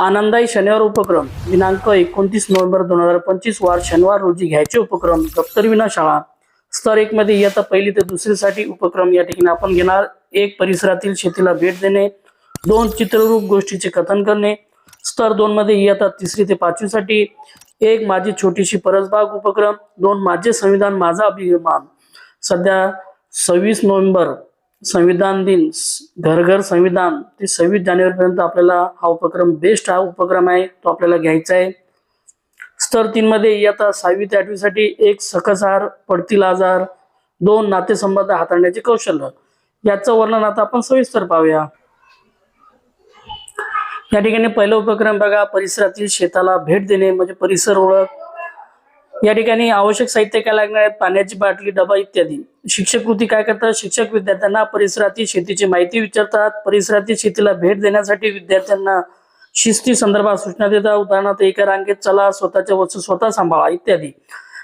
आनंदाई शनिवार उपक्रम. दिनांक एकोणतीस नोव्हेंबर दोन हजार पंचवीस वार शनिवार रोजी घ्यायचे उपक्रम. दप्तरविना शाळा. स्तर एक मध्ये इयत्ता पहिली ते दुसरीसाठी उपक्रम. या ठिकाणी आपण घेणार एक परिसरातील शेतीला भेट देणे दोन चित्ररूप गोष्टीचे कथन करणे स्तर दोन मध्ये इयत्ता तिसरी ते पाचवीसाठी एक माझी छोटीशी परसबाग उपक्रम दोन माझे संविधान माझा अभिमान. सध्या सव्वीस नोव्हेंबर संविधान दिन घरघर घर घर संविधान ते सव्वीस जानेवारीपर्यंत आपल्याला हा उपक्रम बेस्ट हा उपक्रम आहे तो आपल्याला घ्यायचा आहे. स्तर तीनमध्ये इयत्ता सहावी ते आठवीसाठी एक सकसहार पडतील आजार दोन नातेसंबंध हाताळण्याचे कौशल्य. याचं वर्णन आता आपण सविस्तर पाहूया. या ठिकाणी पहिला उपक्रम बघा परिसरातील शेताला भेट देणे म्हणजे परिसर ओळख या ठिकाणी आवश्यक साहित्य काय लागणार आहेत? पाण्याची बाटली डबा इत्यादी. शिक्षक कृती काय करतात? शिक्षक विद्यार्थ्यांना परिसरातील शेतीची माहिती विचारतात. परिसरातील शेतीला भेट देण्यासाठी विद्यार्थ्यांना शिस्ती संदर्भात सूचना देतात. उदाहरणार्थ एका रांगेत चला स्वतःच्या वस्तू स्वतः सांभाळा इत्यादी.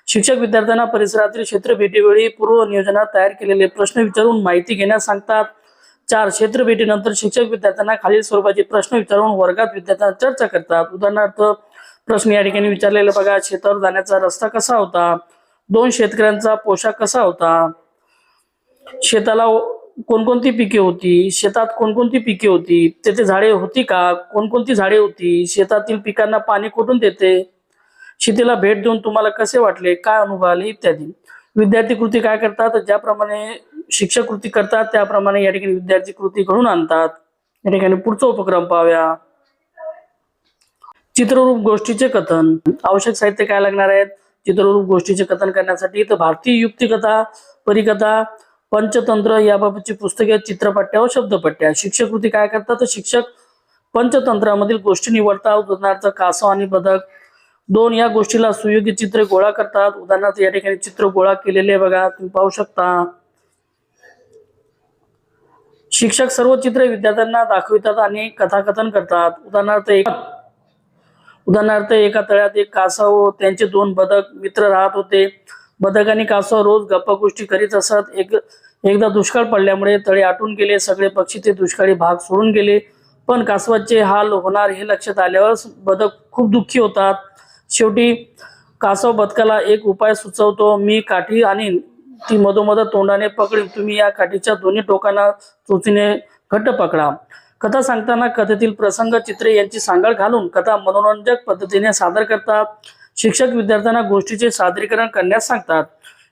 शिक्षक विद्यार्थ्यांना परिसरातील क्षेत्र भेटीवेळी पूर्व नियोजनात तयार केलेले प्रश्न विचारून माहिती घेण्यास सांगतात. चार क्षेत्र भेटीनंतर शिक्षक विद्यार्थ्यांना खालील स्वरूपाचे प्रश्न विचारून वर्गात विद्यार्थ्यांना चर्चा करतात. उदाहरणार्थ प्रश्न या ठिकाणी विचारलेला बघा शेतावर जाण्याचा रस्ता कसा होता? दोन शेतकऱ्यांचा पोशाख कसा होता? शेताला कोणकोणती पिके होती? शेतात कोणकोणती पिके होती? तेथे झाडे होती का? कोणकोणती झाडे होती? शेतातील पिकांना पाणी कुठून देते? शेतीला भेट देऊन तुम्हाला कसे वाटले? काय अनुभव आले? इत्यादी. विद्यार्थी कृती काय करतात? ज्याप्रमाणे शिक्षक कृती करतात त्याप्रमाणे या ठिकाणी विद्यार्थी कृती घडून आणतात. या ठिकाणी पुढचा उपक्रम पाहूया. चित्ररूप गोष्टीचे कथन. आवश्यक साहित्य काय लागणार आहेत? चित्ररूप गोष्टीचे कथन करण्यासाठी तर भारतीय युक्तिकथा परिकथा पंचतंत्र याबाबतची पुस्तके चित्रपट्ट्या व शब्दपट्ट्या. शिक्षक कृती काय करतात? तर शिक्षक पंचतंत्रामधील गोष्टी निवडतात. उदाहरणार्थ कासव आणि बदक. दोन या गोष्टीला सुयोग्य चित्र गोळा करतात. उदाहरणार्थ या ठिकाणी चित्र गोळा केलेले बघा. तुम्ही पाहू शकता. शिक्षक सर्व चित्र विद्यार्थ्यांना दाखवितात आणि कथाकथन करतात. उदाहरणार्थ एक उदाहरणार्थ एका तळ्यात एक कासव त्यांचे दोन बदक मित्र राहत होते. बदक आणि कासव रोज गप्पा गोष्टी करीत असत. एक एकदा दुष्काळ पडल्यामुळे तळे आटून गेले. सगळे पक्षी ते दुष्काळी भाग सोडून गेले. पण कासवाचे हाल होणार हे लक्षात आल्यावर बदक खूप दुःखी होतात. शेवटी कासव बदकाला एक उपाय सुचवतो. मी काठी आणीन ती मधोमध तोंडाने पकडीन. तुम्ही या काठीच्या दोन्ही टोकांना चोचीने घट्ट पकडा. कथा सांगताना कथेतील प्रसंग चित्रे यांची सांगड घालून कथा मनोरंजक पद्धतीने सादर करतात. शिक्षक विद्यार्थ्यांना गोष्टीचे सादरीकरण करण्यास सांगतात.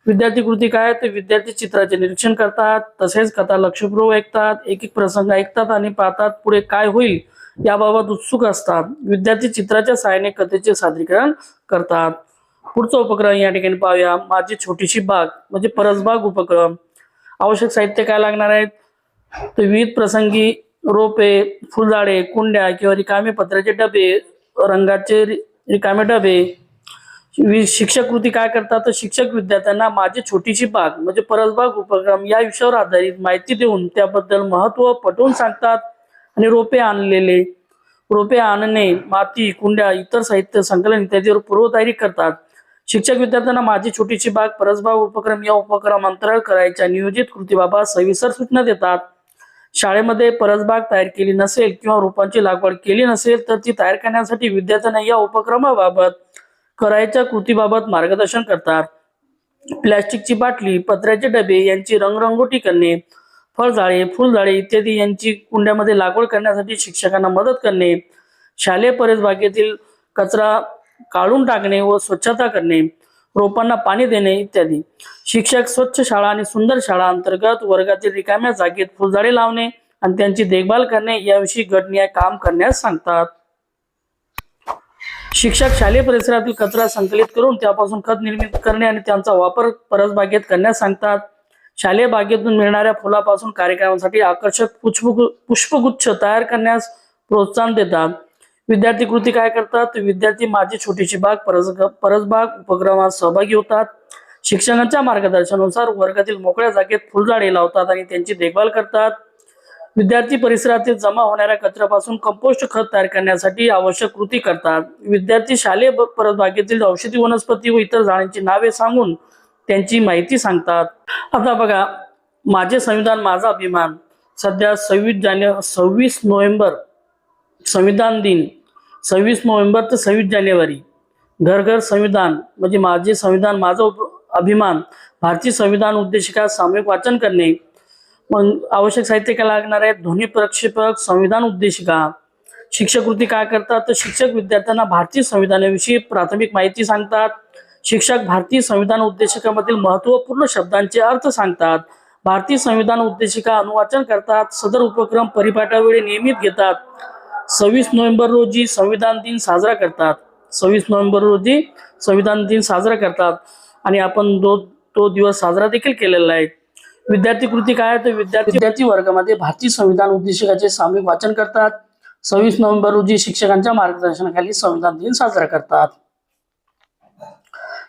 विद्यार्थी कृती काय ते विद्यार्थी चित्राचे निरीक्षण करतात. तसेच कथा लक्षपूर्वक ऐकतात. एक एक प्रसंग ऐकतात आणि पाहतात पुढे काय होईल याबाबत उत्सुक असतात. विद्यार्थी चित्राच्या सहाय्याने कथेचे सादरीकरण करतात. पुढचा उपक्रम या ठिकाणी पाहूया. माझी छोटीशी बाग म्हणजे परसबाग उपक्रम. आवश्यक साहित्य काय लागणार आहेत? तर विविध प्रसंगी रोपे फुलझाडे कुंड्या किंवा रिकामे पत्र्याचे डबे रंगाचे रिकामे डबे. शिक्षक कृती काय करतात? तर शिक्षक विद्यार्थ्यांना माझी छोटीशी बाग म्हणजे परसबाग उपक्रम या विषयावर आधारित माहिती देऊन त्याबद्दल महत्त्व पटवून सांगतात आणि रोपे आणलेले. रोपे आणणे माती कुंड्या इतर साहित्य संकलन इत्यादीवर पूर्वतयारी करतात. शिक्षक विद्यार्थ्यांना माझी छोटीशी बाग परसबाग उपक्रम या उपक्रम अंतराळ करायच्या नियोजित कृतीबाबत सविस्तर सूचना देतात. शाळेमध्ये परसबाग तयार केली नसेल किंवा रोपांची लागवड केली नसेल तर ती तयार करण्यासाठी विद्यार्थ्यांना या उपक्रमाबाबत करायच्या कृतीबाबत मार्गदर्शन करतात. प्लॅस्टिकची बाटली पत्र्याचे डबे यांची रंगरंगोटी करणे फळझाडे फुलझाडे इत्यादी यांची कुंड्यामध्ये लागवड करण्यासाठी शिक्षकांना मदत करणे शालेय परसबागेतील कचरा काढून टाकणे व स्वच्छता करणे. रोपांना पाणी देणे इत्यादी. शिक्षक स्वच्छ शाळा आणि सुंदर शाळा अंतर्गत वर्गातील रिकाम्या जागेत फुलझाडे लावणे आणि त्यांची देखभाल करणे याविषयी गटनीय काम करण्यास सांगतात. शिक्षक शालेय परिसरातील कचरा संकलित करून त्यापासून खत निर्मित करणे आणि त्यांचा वापर परसबागेत करण्यास सांगतात. शालेय बागेतून मिळणाऱ्या फुलापासून कार्यक्रमासाठी आकर्षक पुष्प पुष्पगुच्छ तयार करण्यास प्रोत्साहन देतात. विद्यार्थी कृती काय करतात? विद्यार्थी माझी छोटीशी बाग परस परसबाग उपक्रमात सहभागी होतात. शिक्षकांच्या मार्गदर्शनानुसार वर्गातील मोकळ्या जागेत फुलझाडे लावतात आणि त्यांची देखभाल करतात. विद्यार्थी परिसरातील जमा होणाऱ्या कचऱ्यापासून कंपोस्ट खत तयार करण्यासाठी आवश्यक कृती करतात. विद्यार्थी शालेय परसबागेतील औषधी वनस्पती व इतर झाडांची नावे सांगून त्यांची माहिती सांगतात. आता बघा माझे संविधान माझा अभिमान. सध्या सव्वीस जाने सव्वीस नोव्हेंबर संविधान दिन सव्वीस नोव्हेंबर ते सव्वीस जानेवारी. घर घर संविधान म्हणजे माझे संविधान माझा उप- अभिमान भारतीय संविधान उद्देशिका सामूहिक वाचन करणे. मग आवश्यक साहित्य काय लागणार आहे ध्वनी प्रक्षेपक संविधान उद्देशिका. शिक्षकृती काय करतात? तर शिक्षक विद्यार्थ्यांना भारतीय संविधानाविषयी प्राथमिक माहिती सांगतात. शिक्षक भारतीय संविधान उद्देशिकामधील महत्त्वपूर्ण शब्दांचे अर्थ सांगतात. भारतीय संविधान उद्देशिका अनुवाचन करतात. सदर उपक्रम परिपाठावेळी नियमित घेतात. सव्वीस नोव्हेंबर रोजी संविधान दिन साजरा करतात. सव्वीस नोव्हेंबर रोजी संविधान दिन साजरा करतात. आणि आपण दो तो दिवस साजरा देखील केलेला आहे. विद्यार्थी कृती काय आहे? तर विद्यार्थी विद्यार्थी वर्गामध्ये भारतीय संविधान उद्देशिकाचे सामूहिक वाचन करतात. सव्वीस नोव्हेंबर रोजी शिक्षकांच्या मार्गदर्शनाखाली संविधान दिन साजरा करतात.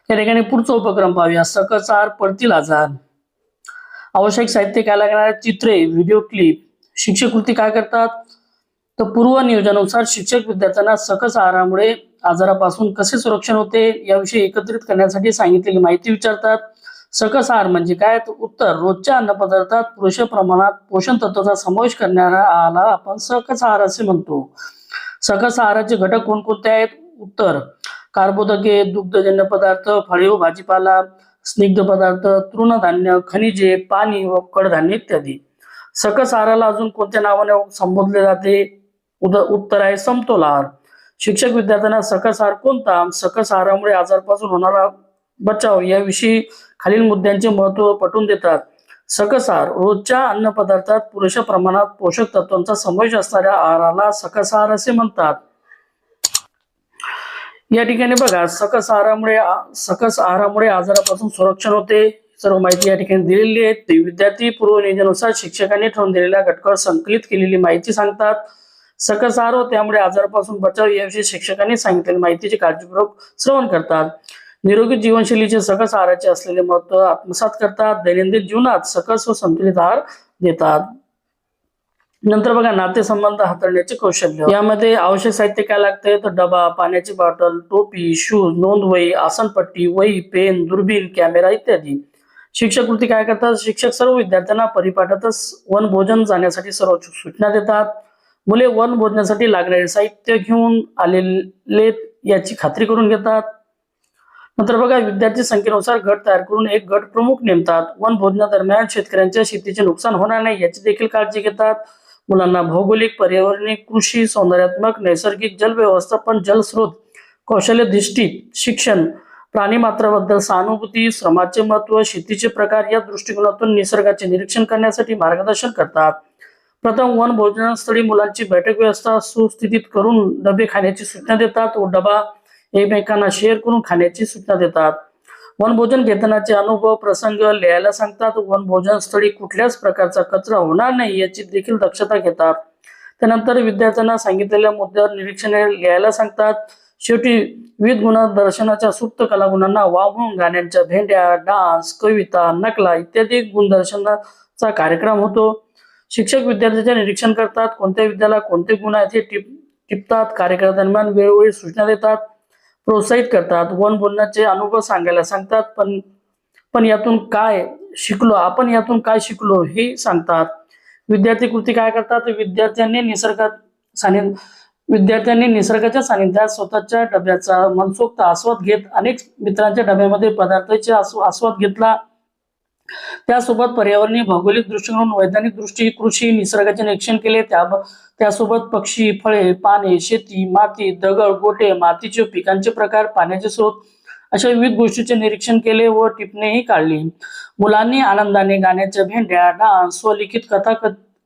या ठिकाणी पुढचा उपक्रम पाहूया. सकचार पडतील आजार आवश्यक साहित्य काय लागणार चित्रे व्हिडिओ क्लिप. शिक्षक कृती काय करतात? तर पूर्व नियोजनानुसार शिक्षक विद्यार्थ्यांना सकस आहारामुळे आजारापासून कसे संरक्षण होते याविषयी एकत्रित करण्यासाठी सांगितलेली माहिती विचारतात. सकस आहार म्हणजे काय? तर उत्तर रोजच्या अन्नपदार्थात पुरेशा प्रमाणात पोषण तत्वाचा समावेश करणाऱ्या आहाराला आपण सकस आहार असे म्हणतो. सकस आहाराचे घटक कोणकोणते आहेत? उत्तर कार्बोदके दुग्धजन्य पदार्थ फळे व भाजीपाला स्निग्ध पदार्थ तृणधान्य खनिजे पाणी व कडधान्य इत्यादी. सकस आहाराला अजून कोणत्या नावाने संबोधले जाते? उद उत्तर आहे समतोलार शिक्षक विद्यार्थ्यांना सकस आहार कोणता? सकस आहारामुळे आजारपासून होणारा बचाव याविषयी खालील मुद्द्यांचे महत्त्व पटवून देतात. सकस आहार रोजच्या अन्नपदार्थात पुरेशा प्रमाणात पोषक तत्वांचा समावेश असणाऱ्या आहाराला सकस आहार असे म्हणतात. या ठिकाणी बघा सकस आहारामुळे सकस आहारामुळे आजारापासून संरक्षण होते. सर्व माहिती या ठिकाणी दिलेली आहे. विद्यार्थी पूर्व नियोजनानुसार शिक्षकांनी ठरवून दिलेल्या घटकावर संकलित केलेली माहिती सांगतात. सकस आहार त्यामुळे आजारापासून बचाव याविषयी शिक्षकांनी सांगितलेली माहितीचे काळजीपूर्वक श्रवण करतात. निरोगी जीवनशैलीचे सकस आहाराचे असलेले महत्त्व आत्मसात करतात. दैनंदिन जीवनात सकस व संतुलित आहार देतात. नंतर बघा नातेसंबंध हाताळण्याचे कौशल्य. यामध्ये आवश्यक साहित्य काय लागते? तर डबा पाण्याची बॉटल टोपी शूज नोंदवही आसनपट्टी वही पेन दुर्बीण कॅमेरा इत्यादी. शिक्षक कृती काय करतात? शिक्षक सर्व विद्यार्थ्यांना परिपाठातच वन भोजन जाण्यासाठी सर्व सूचना देतात. मुले वन भोजनासाठी लागणारे साहित्य घेऊन आलेले याची खात्री करून घेतात. नंतर बघा विद्यार्थी संख्येनुसार गट तयार करून एक गट प्रमुख नेमतात. वन भोजनादरम्यान शेतकऱ्यांच्या शेतीचे नुकसान होणार नाही याची देखील काळजी घेतात. मुलांना भौगोलिक पर्यावरणीय कृषी सौंदर्यात्मक नैसर्गिक जल व्यवस्थापन जलस्रोत दृष्टी शिक्षण प्राणीमात्राबद्दल सहानुभूती श्रमाचे महत्त्व शेतीचे प्रकार या दृष्टिकोनातून निसर्गाचे निरीक्षण करण्यासाठी मार्गदर्शन करतात. प्रथम वन भोजनस्थळी मुलांची बैठक व्यवस्था सुस्थितीत करून डबे खाण्याची सूचना देतात व डबा एकमेकांना शेअर करून खाण्याची सूचना देतात. वनभोजन घेतानाचे अनुभव प्रसंग लिहायला सांगतात. वनभोजन स्थळी कुठल्याच प्रकारचा कचरा होणार नाही याची देखील दक्षता घेतात. त्यानंतर विद्यार्थ्यांना सांगितलेल्या मुद्द्यावर निरीक्षणे लिहायला सांगतात. शेवटी विविध गुणदर्शनाच्या सुप्त कलागुणांना वाव म्हणून गाण्यांच्या भेंड्या डान्स कविता नकला इत्यादी गुणदर्शनाचा कार्यक्रम होतो. शिक्षक विद्यार्थ्यांचे निरीक्षण करतात कोणत्या विद्याला कोणते गुण आहेत हे टिप टिपतात कार्यक्रमादरम्यान वेळोवेळी सूचना देतात प्रोत्साहित करतात वन बोलण्याचे अनुभव सांगायला सांगतात. पण पण यातून काय शिकलो आपण यातून काय शिकलो हे सांगतात. विद्यार्थी कृती काय करतात? विद्यार्थ्यांनी निसर्गात सानिध्य विद्यार्थ्यांनी निसर्गाच्या सानिध्यात स्वतःच्या डब्याचा मनसोक्त आस्वाद घेत अनेक मित्रांच्या डब्यामध्ये पदार्थाचे आस्वाद घेतला. त्यासोबत पर्यावरणीय भौगोलिक दृष्टिकोन वैज्ञानिक दृष्टी कृषी निसर्गाचे निरीक्षण केले. त्या त्यासोबत पक्षी फळे पाने शेती माती दगड गोटे मातीचे पिकांचे प्रकार पाण्याचे स्रोत अशा विविध गोष्टीचे निरीक्षण केले व टिपणेही काढली. मुलांनी आनंदाने गाण्याच्या भेंड्या डान्स व लिखित कथा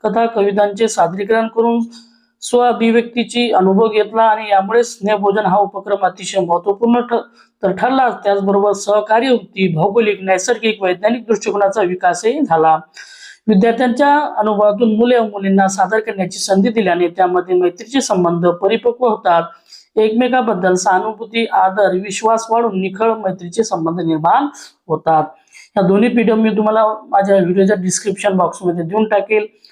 कथा कवितांचे सादरीकरण करून स्व अभिव्यक्तीची अनुभव घेतला आणि यामुळे स्नेहभोजन हा उपक्रम अतिशय महत्त्वपूर्ण तर ठरला. त्याचबरोबर सहकार्य वृत्ती भौगोलिक नैसर्गिक वैज्ञानिक दृष्टिकोनाचा विकासही झाला. विद्यार्थ्यांच्या अनुभवातून मुले व मुलींना सादर करण्याची संधी दिल्याने त्यामध्ये मैत्रीचे संबंध परिपक्व होतात. एकमेकाबद्दल सहानुभूती आदर विश्वास वाढून निखळ मैत्रीचे संबंध निर्माण होतात. या दोन्ही पीडीएफ मी तुम्हाला माझ्या व्हिडिओच्या डिस्क्रिप्शन बॉक्समध्ये देऊन टाकेल.